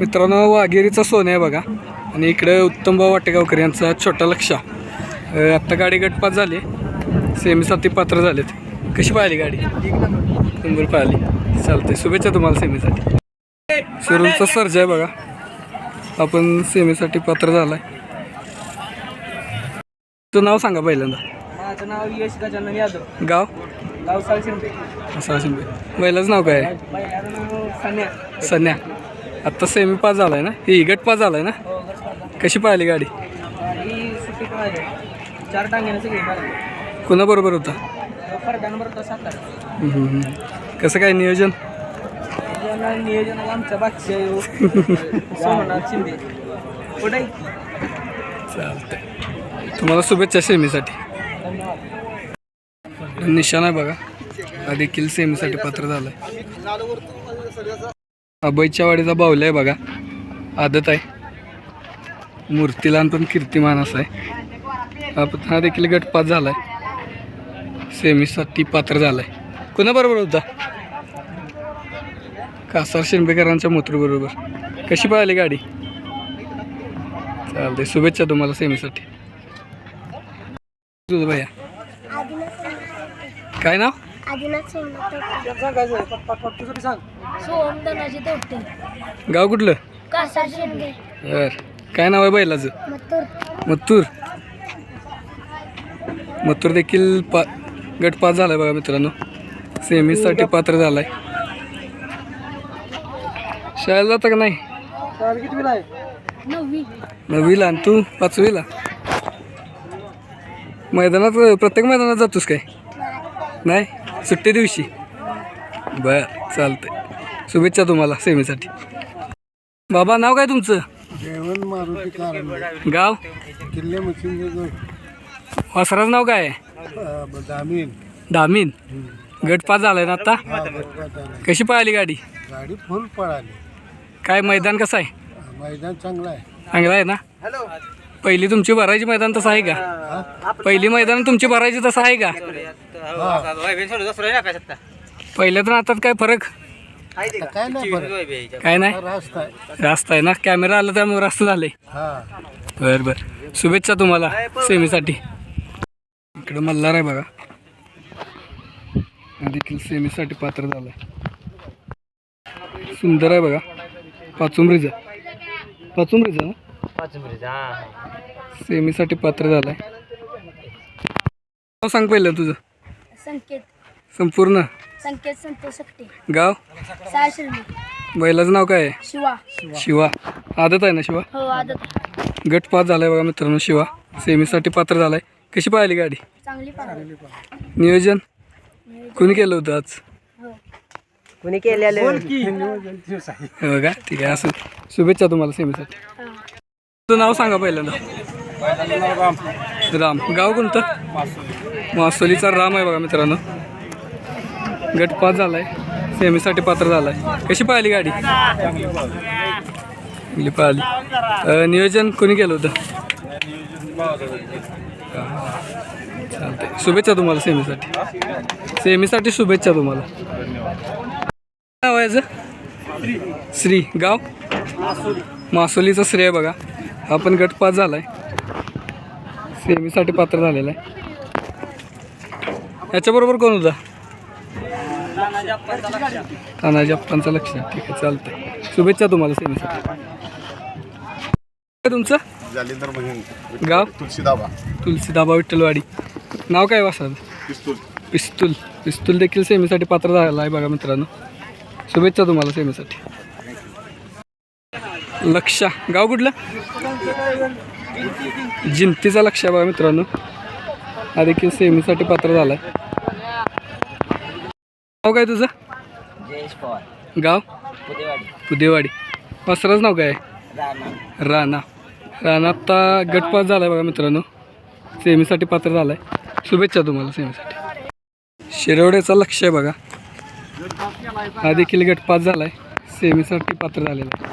मित्रांनो वाघेरीचा सोनं आहे बघा. आणि इकडं उत्तमभाऊ वाटेगावकर यांचा छोटा लक्षा. आत्ता गाडी गटपात झाली. सेमीसाठी पात्र झालेत. कशी पाहिली गाडी? नंबर पाहिली. चालते शुभेच्छा तुम्हाला सेमीसाठी शिरूरचा सर्ज आहे बघा. आपण सेमीसाठी पात्र झालाय. तुझं नाव सांगा पहिल्यांदा. माझं नाव यश गजानन यादव. गाव? गाव बैलाचं नाव काय आहे? नाव सन्या. सन्या. आत्ता सेमी पास झालाय ना? ही गट पास झालाय ना? हो कशी पाहिली गाडी? ही आहे कुणाबरोबर होता. कसं काय नियोजन? नियोजन आमच्या चालतंय. तुम्हाला शुभेच्छा सेमीसाठी. निशाण आहे बघा. हा देखील सेमीसाठी पात्र झालाय. अभयच्या वाडीचा बावला आहे बघा आदत आहे मूर्तीलान पण कीर्तिमान असा आहे हा प- हा देखील गटपात झालाय सेमीसाठी पात्र झालाय कोणाबरोबर होता कासार शिंपेकरांच्या मूत्रबरोबर कशी पाहिली गाडी चालते शुभेच्छा तुम्हाला सेमीसाठी तुझं भैया काय नाव सोहम धनाजी गाव कुठलं? कासा शिंदे. बर. काय नाव आहे बैलाचं? मथुर. मत्तूर मत्तूर देखील पा गट पास झालाय बघा मित्रांनो. सेमीसाठी पात्र झालाय. शाळेला जाता का नाही? नववीला आणि तू पाचवीला? मैदानात प्रत्येक मैदानात जातोस काय? नाही? सुट्टी दिवशी? बर चालतंय. शुभेच्छा तुम्हाला सेमीसाठी बाबा नाव काय तुमचं? जेवण मारुती गाव? किल्ले मच्छिंद्र वासराचं नाव काय आहे? दामीन. दामीन. गट पास झालाय ना आता? हा कशी पळाली गाडी? गाडी फुल पळाली. काय मैदान कसं आहे? मैदान चांगलं आहे. चांगलं आहे ना? पहिली तुमची भरायची मैदान तसं आहे का? पहिली मैदान तुमची भरायची तसं आहे का? पहिल्यातून आता. काय फरक? आता काय नाही फरक काय नाही? रास्त आहे. रास्त आहे ना? कॅमेरा आला त्यामुळे रास्त झाले हा. बर बर. शुभेच्छा तुम्हाला सेमीसाठी. इकडं मल्हार आहे बघा. हा देखील सेमीसाठी पात्र झालाय. सुंदर आहे बघा. पाचुंबरीचा. पाचुंबरीचा ना? सेमीसाठी पात्र झालाय. नाव सांग पहिलं तुझं. संकेत. संपूर्ण. संकेत संतोष सक्टे गाव? बैलाचं नाव काय? आहे शिवा. शिवा. आदत आहे ना शिवा? हो आदत गट पास झालाय बघा मित्रांनो शिवा. सेमीसाठी पात्र झालाय. कशी पाहिली गाडी? चांगली पाहिजे नियोजन? कुणी केलं होतं आज? हो. कोणी केलेलं? हे बघा ठीक आहे असं. शुभेच्छा तुम्हाला सेमीसाठी. तुझं नाव सांगा पहिल्यांदा. राम. गाव कोणतं? मासोलीचा राम आहे बघा मित्रांनो. गट पाच झालाय. सेमीसाठी पात्र झालाय. कशी पाहिली गाडी? चांगली पाहिली. नियोजन कोणी केलं होतं? चालतंय. शुभेच्छा तुम्हाला सेमीसाठी. सेमीसाठी शुभेच्छा तुम्हाला. नाव आहे याचं? श्री. गाव? मासोलीचा श्रेय बघा. हा पण गट पास झालाय. सेमीसाठी पात्र झालेला आहे. याच्याबरोबर कोण होता? तानाजी अप्पांचं लक्ष. ठीक आहे चालतंय. शुभेच्छा तुम्हाला सेमीसाठी काय तुमचं? जालिंदर गाव? तुळशीदाबा तुलसीदाबा विठ्ठलवाडी. नाव काय वासाचं पिस्तूल. पिस्तूल. पिस्तूल देखील सेमीसाठी पात्र झाला आहे बघा मित्रांनो. शुभेच्छा तुम्हाला सेमीसाठी लक्षा. गाव कुठलं? जिंतीचा लक्ष आहे बघा मित्रांनो. हा देखील सेमीसाठी पात्र झाला आहे नाव काय तुझं? जयेश पवार. गाव? पुदेवाडी. पुदेवाडी. वस्त्राचं नाव काय? आहे? राणा. राणा. राणा आत्ता गटपास झाला आहे बघा मित्रांनो. सेमीसाठी पात्र झाला आहे शुभेच्छा तुम्हाला सेमीसाठी. शिरवड्याचा लक्ष आहे बघा. हा देखील गटपास झाला आहे सेमीसाठी पात्र झालेला आहे.